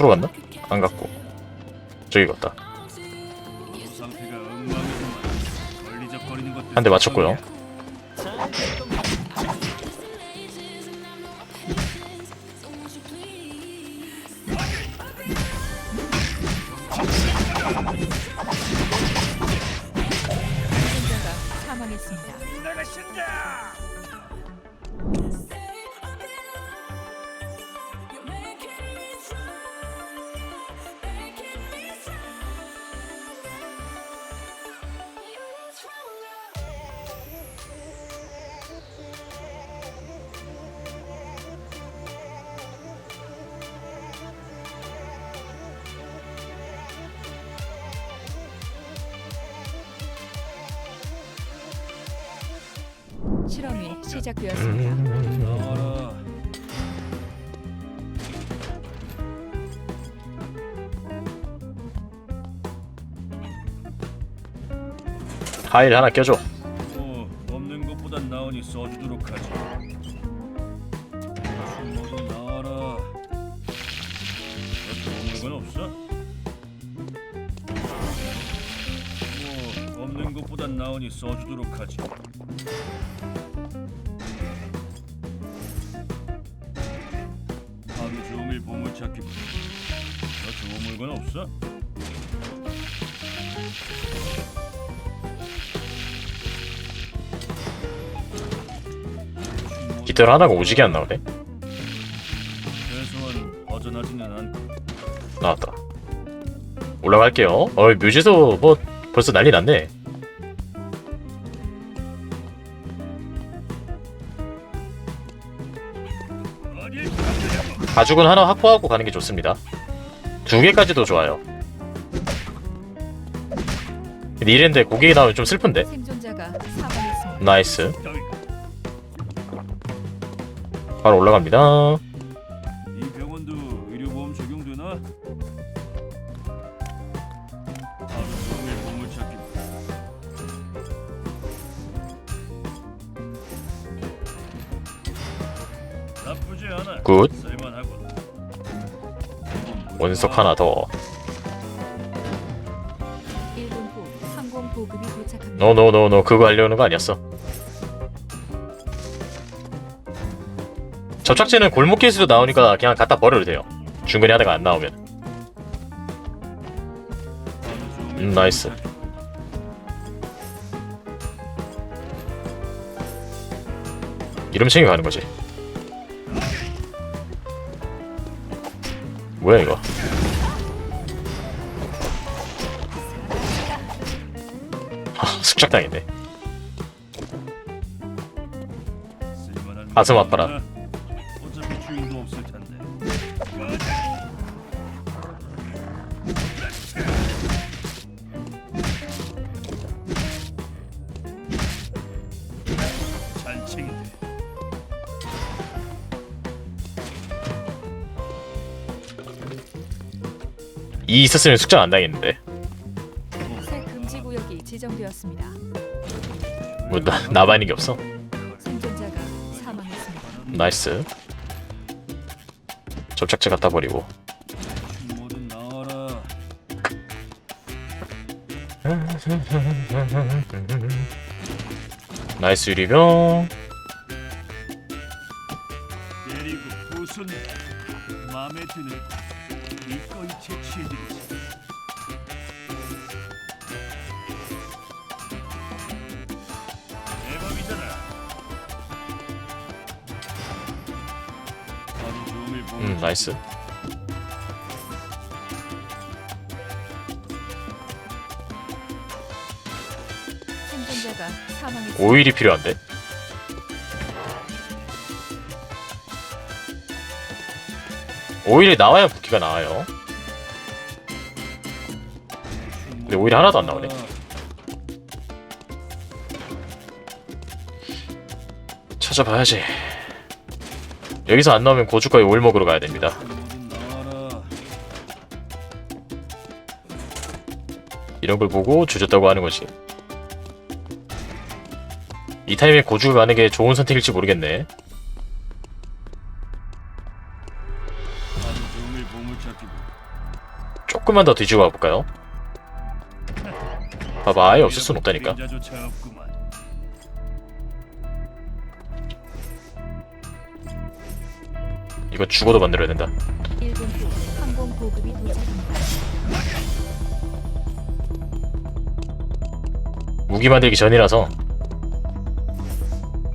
앞으로 갔나? 안 갔고. 저기 갔다. 한 대 맞췄고요 실험이 시작되었습니다. 나와라. 하일 하나 껴줘 뭐 없는 것보단 나으니 써주도록 하지. 모두 나와라. 너 없는 건 없어? 뭐 없는 것보단 나으니 써주도록 하지. 없어? 깃털 하나가 오지게 안 나오네 최소한 벗어나지는 않고. 나왔다 올라갈게요 어 묘지소 뭐 벌써 난리 났네? 가죽은 하나 확보하고 가는 게 좋습니다 두 개까지도 좋아요 근데 이랬는데 고객이 나오면 좀 슬픈데 생존자가 사망했습니다. 나이스 바로 올라갑니다 이 병원도 의료보험 적용되나? 하루 종일 보물 찾기. 나쁘지 않아. 굿. 쓸만하고. 원석 하나 더. 1분 후 항공 보급이 도착합니다. 노노노노 그거 하려는 거 아니었어. 접착제는 골목길에서도 나오니까 그냥 갖다 버려도 돼요. 중간에 하다가 안 나오면. 음, 나이스. 이름 챙겨 가는 거지 뭐야 이거 아 숙작당했네 쓸만한 가슴 거 아파라. 이 있었으면 숙작 안 당했는데 새 금지 구역이 지정되었습니다. 뭐 나, 나만 있는 게 없어 생존자가 사망했습니다. 나이스 접착제 갖다 버리고 나와라. 나이스 유리병 그리고 부순 마음에 드는 종일 보물 음 나이스. 오일이 필요한데 오일이 나와야 붓기가 나와요. 근데 오일이 하나도 안 나오네. 찾아봐야지. 여기서 안 나오면 고춧가루 오일 먹으러 가야 됩니다. 이런 걸 보고 조졌다고 하는 거지. 이 타임에 고주가 가는 게 좋은 선택일지 모르겠네 조금만 더 뒤지고 가볼까요? 봐봐 아예 없을 순 없다니까. 이거 죽어도 만들어야 된다 1분 후 항공 보급이 도착합니다. 무기 만들기 전이라서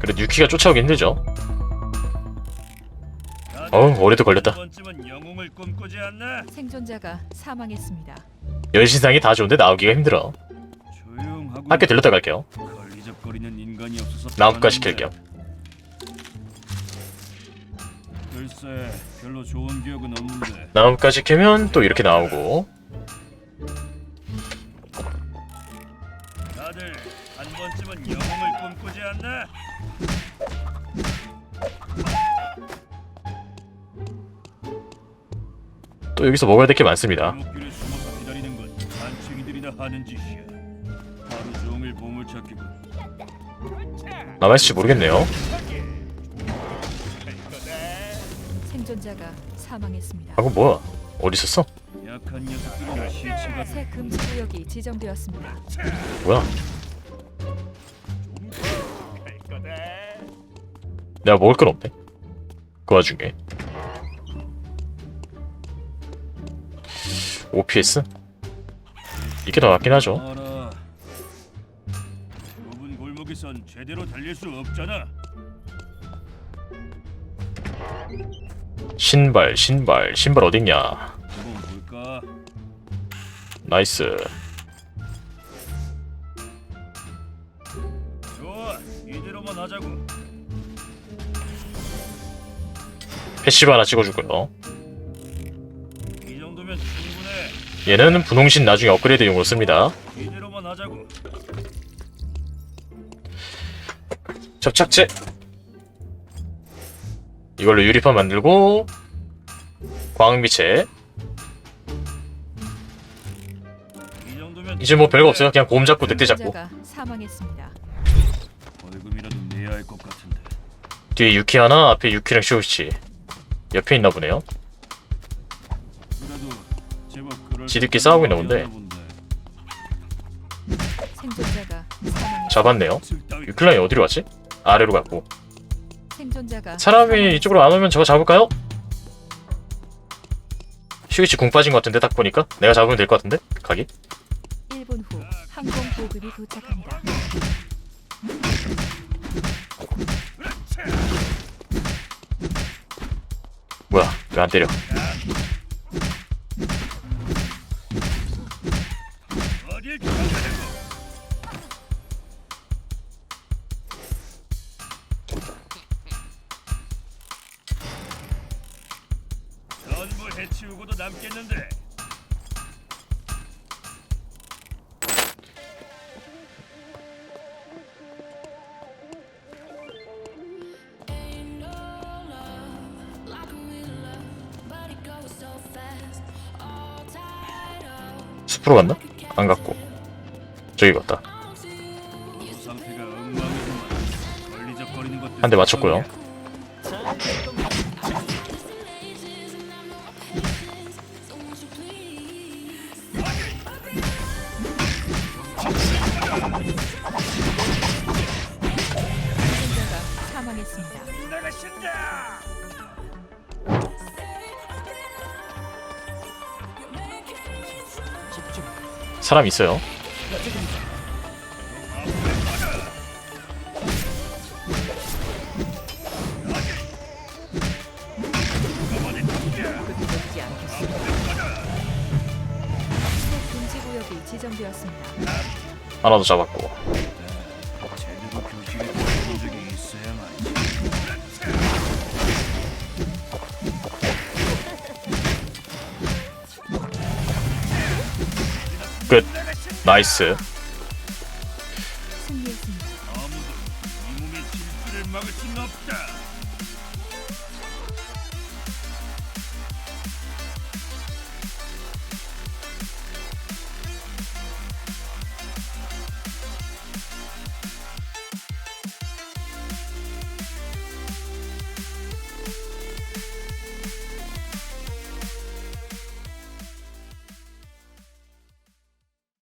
그래도 유키가 쫓아오기 힘들죠 어우 오래도 걸렸다 꿈꾸지 않나? 생존자가 사망했습니다. 여신상이 다 좋은데 나오기가 힘들어 조용하고 학교 들렀다 갈게요 걸리적거리는 인간이 없어서 나무가 불안한데. 시킬게요 글쎄 별로 좋은 기억은 없는데 나무까지 캐면 또 이렇게 나오고 다들 한 번쯤은 영웅을 꿈꾸지 않나? 또 여기서 먹어야 될 게 많습니다. 남아있을지 모르겠네요. 생존자가 사망했습니다. 아 그럼 뭐야? 어디 있었어? 새 금지 구역이 지정되었습니다. 뭐야? 내가 먹을 건 없네. 그 와중에 OPS? 이게 더 낫긴 하죠. 알아 좁은 골목에선 제대로 달릴 수 없잖아. 신발 신발. 신발 어딨냐? 한번 볼까? 나이스. 좋아 이대로만 하자고. 패시브 하나 찍어주고요 얘는 분홍신 나중에 업그레이드용으로 씁니다. 이대로만 하자고. 접착제. 이걸로 유리판 만들고 광미체. 이 정도면 이제 뭐 별거 없어요. 그냥 곰 잡고 늑대 잡고. 생존자가 사망했습니다. 벌금이라도 내야 할 것 같은데. 뒤에 유키 하나 앞에 유키랑 쇼우치 옆에 있나 보네요. 그래도 지들끼리 싸우고 있나 본데. 생존자가. 잡았네요 유클라이 어디로 갔지? 아래로 갔고 생존자가 사람이. 이쪽으로 안 오면 저거 잡을까요? 슈이치 궁 빠진 것 같은데 딱 보니까 내가 잡으면 될 것 같은데 가기 1분 후 항공 보급이 도착합니다. 뭐야 왜 안 때려 해치우고도 남겠는데. 숲으로 갔나? 안 갔고. 저기 갔다. 한 대 맞췄고요 생존자가 사망했습니다. 나가신다 사람 있어요 지정되었습니다. 하나 더 잡았고. 말이지 끝. 나이스